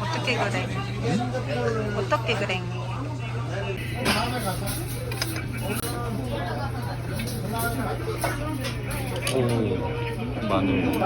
어떻게 그래? 어떻게 그래? 오 마늘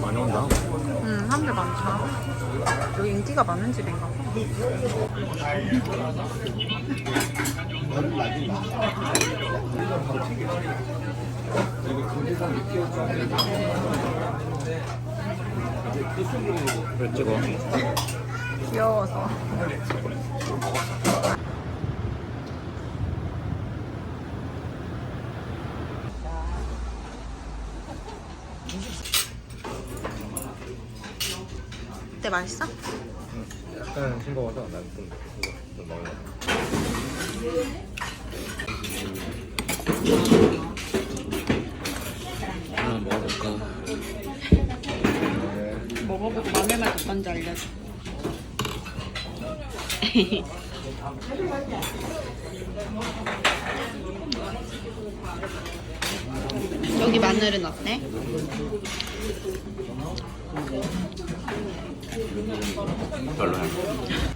많이 온다 응, 사람들 많다. 여기 인기가 많은 집인가 봐. 왜 찍어? 귀여워서. 어때 맛있어? 약간 싱거워서 난좀 이거 좀 먹을래 하나 먹어볼까? 먹어보고 마늘 맛 어떤지 알려줘. 여기 마늘은 어때? 별로야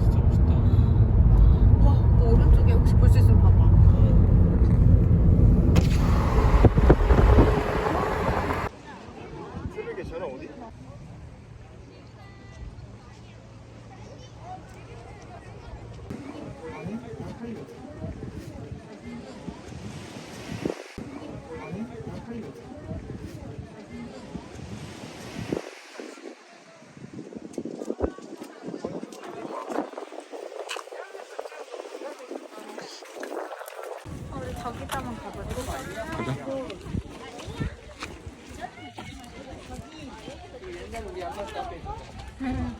진짜 멋있다 와, 뭐 오른쪽에 혹시 볼 수 있으면 봐봐. 아, 우리 저기다만 가볼까? 가자 알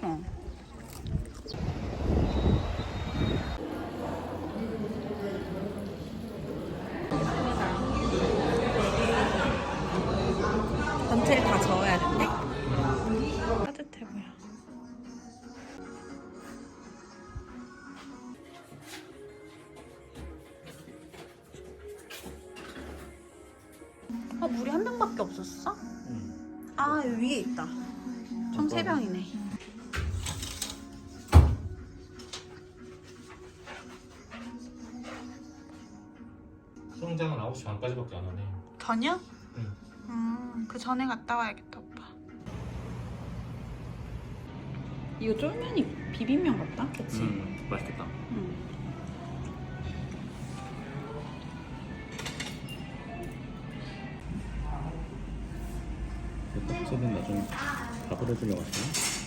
았 수영장은 9시 반까지밖에 안 하네 저녁? 응. 음, 그 전에 갔다 와야겠다, 오빠. 이거 쫄면이 비빔면 같다? 그치? 음 맛있겠다 응. 떡집은 나중에 밥을 해주려고 그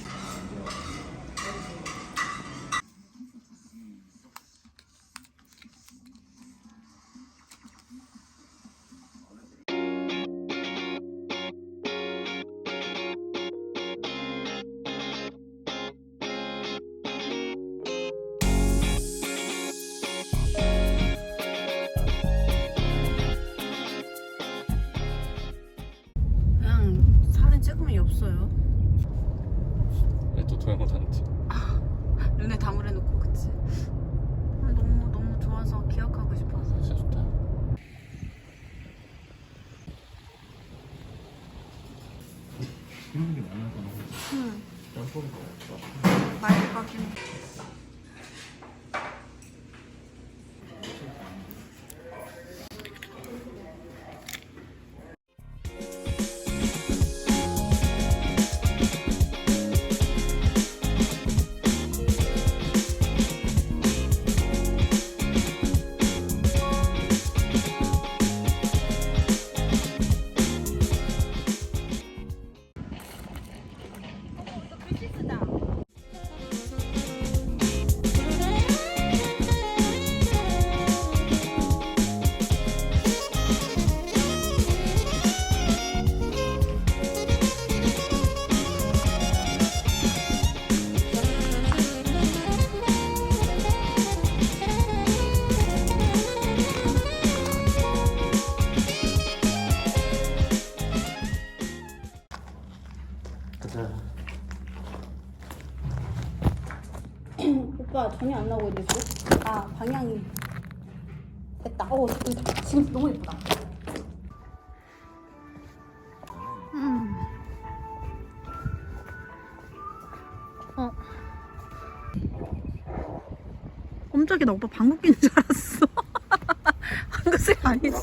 깜짝이야 나 오빠 방귀 뀌는 줄 알았어. 방귀이 아니지.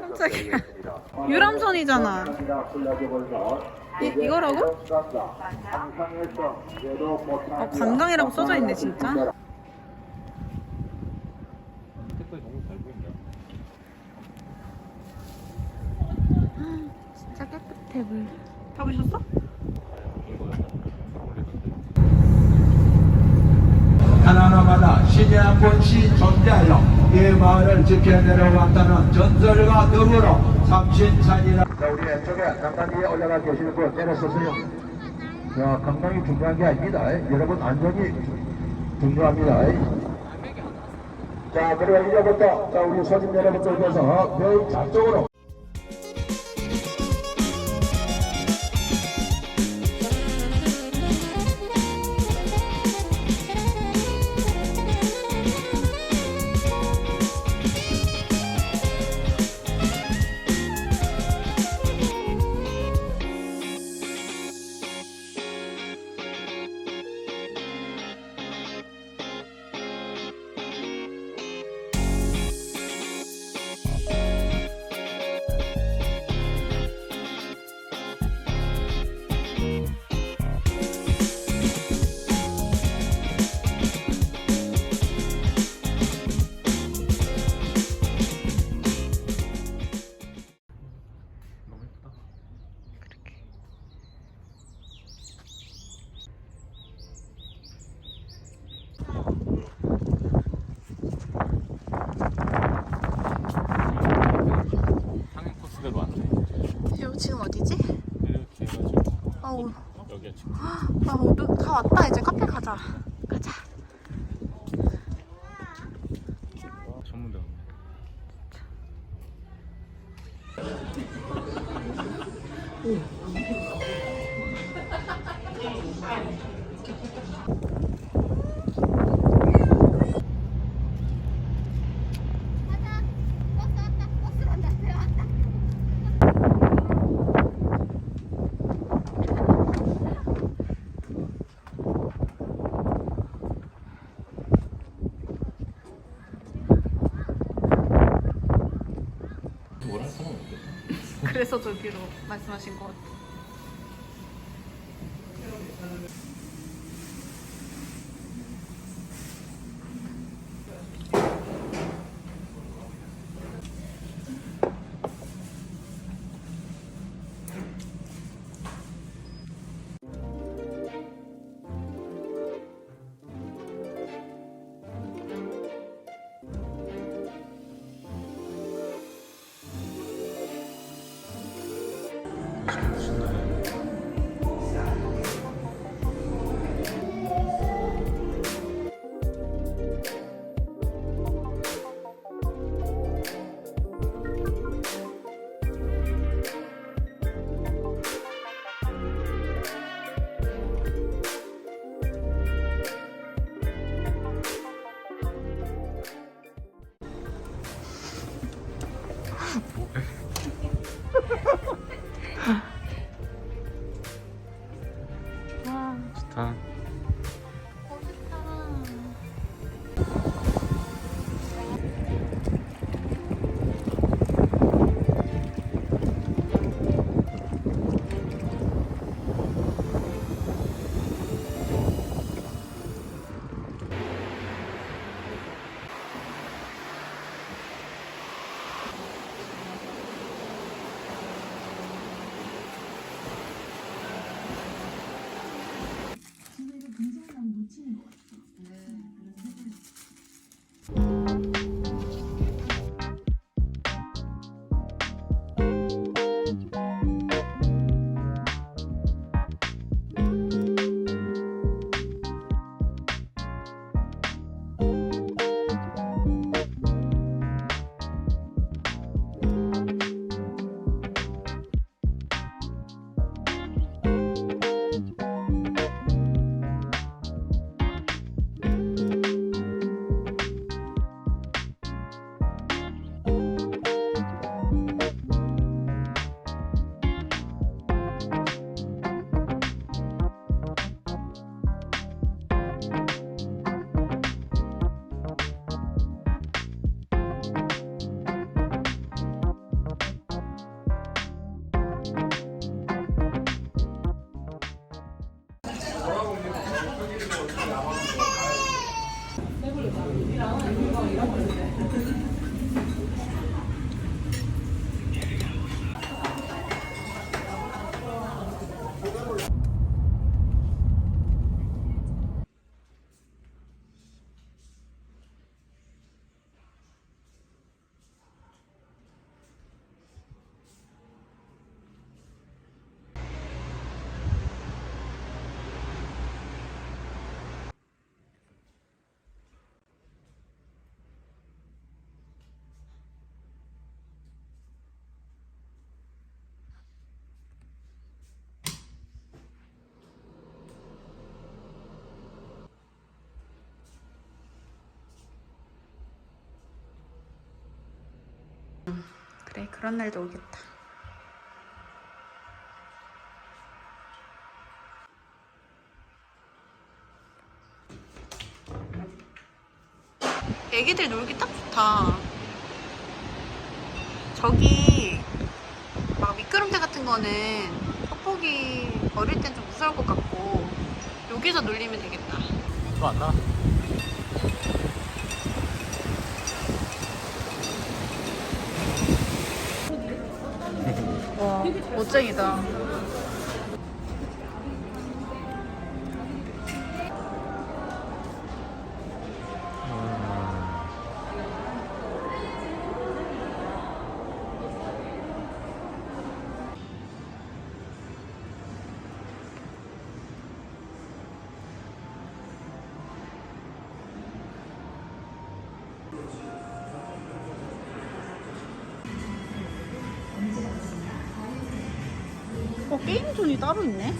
깜짝이야. 유람선이잖아. 이, 이거라고? 어, 관광이라고 써져 있네 진짜. 색깔이 너무 잘 보인다. 진짜 깨끗해 물. 가보셨어? 하나하나마다 신의 한 분씩 존재하여 이 마을을 지켜 내려왔다는 전설과 더불어 삼신산이라. 자 우리 왼쪽에 강당 위에 올라가 계시는 분 내려서세요. 자 건강이 중요한 게 아닙니다. 여러분 안전이 중요합니다. 자 그리고 이제부터 자 우리 손님 여러분들께서 매일 좌쪽으로 아 오늘 다 왔다 이제 카페 가자. 가자. 전문대 왔네. 뭘할 사람 없겠다. 그래서 저기로 말씀하신 것 같아. 그 그런 날도 오겠다. 애기들 놀기 딱 좋다. 저기 막 미끄럼틀 같은 거는 뽁뽁이 어릴 땐 좀 무서울 것 같고 여기서 놀리면 되겠다. 이거 안 나? 와 멋쟁이다. 따로 있네.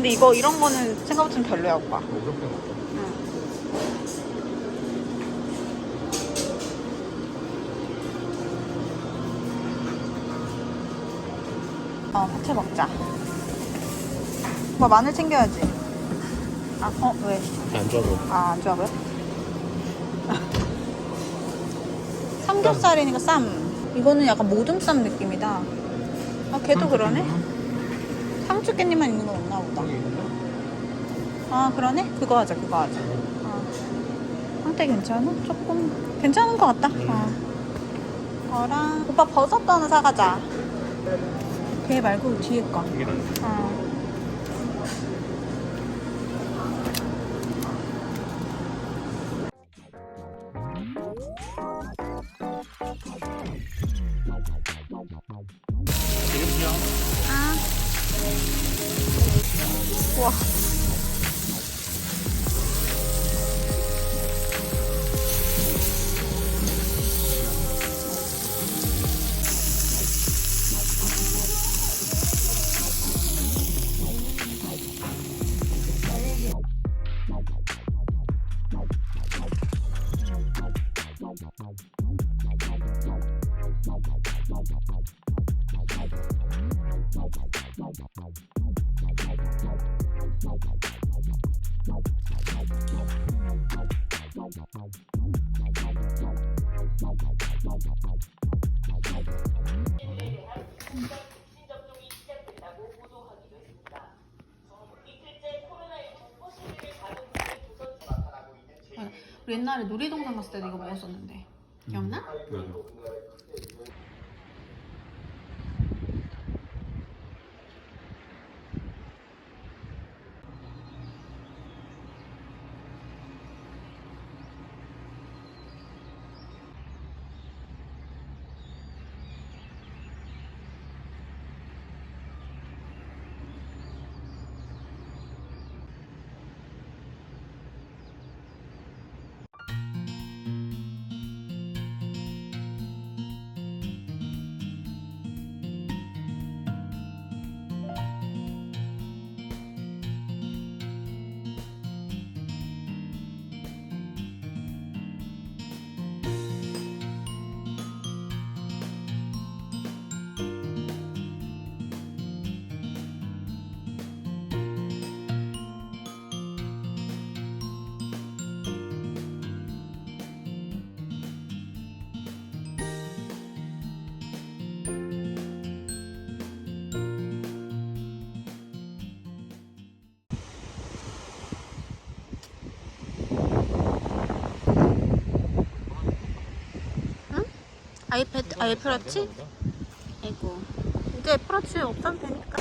근데 이거 이런 거는 생각보다 좀 별로야 오빠. 먹어. 어 파채 먹자. 오빠 마늘 챙겨야지. 아 어 왜? 안 좋아 보여. 아 안 좋아 보여? 삼겹살이니까 쌈. 이거는 약간 모둠쌈 느낌이다. 아 걔도 그러네. 상추 깻잎만 있는 건 없나 보다. 아 그러네? 그거 하자 그거 하자. 어. 상태 괜찮아? 조금 괜찮은 것 같다. 어. 거랑 오빠 버섯도 하나 사가자. 걔 말고 뒤에 거. 이 옛날에 놀이동산 갔을 때도 이거 먹었었는데 기억나? 맞아. 아이패드, 아, 애플워치? 아이고. 이제 애플워치 없어도 되니까.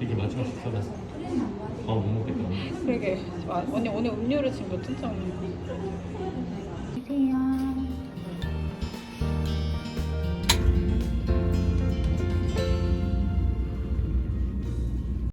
이게 마지막 식사라서 밥못 먹겠다. 그러게. 언니 오늘 음료를 지금 몇 잔째 먹는 거야?